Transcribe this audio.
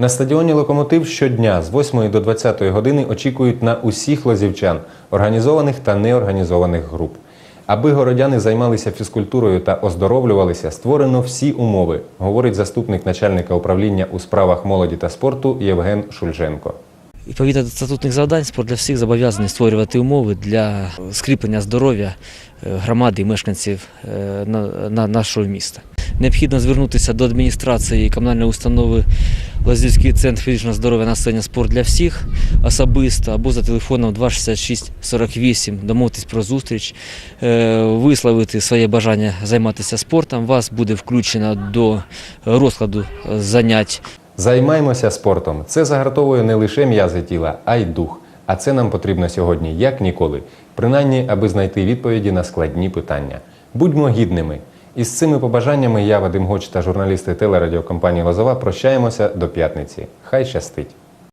На стадіоні Локомотив щодня з 8 до 20 години очікують на усіх лозівчан, організованих та неорганізованих груп. Аби городяни займалися фізкультурою та оздоровлювалися, створено всі умови, говорить заступник начальника управління у справах молоді та спорту Євген Шульженко. Відповідно до статутних завдань, спорт для всіх зобов'язаний створювати умови для скріплення здоров'я е, громади і мешканців е, на- на- нашого міста. Необхідно звернутися до адміністрації комунальної установи Лазівський центр фізичного здоров'я населення спорт для всіх особисто або за телефоном 266 48 домовитись про зустріч, е, висловити своє бажання займатися спортом. Вас буде включено до розкладу занять Займаймося спортом. Це загартовує не лише м'язи тіла, а й дух. А це нам потрібно сьогодні як ніколи, принаймні, аби знайти відповіді на складні питання. Будьмо гідними. Із цими побажаннями я, Вадим Гоч та журналісти телерадіокомпанії Лозова прощаємося до п'ятниці. Хай щастить!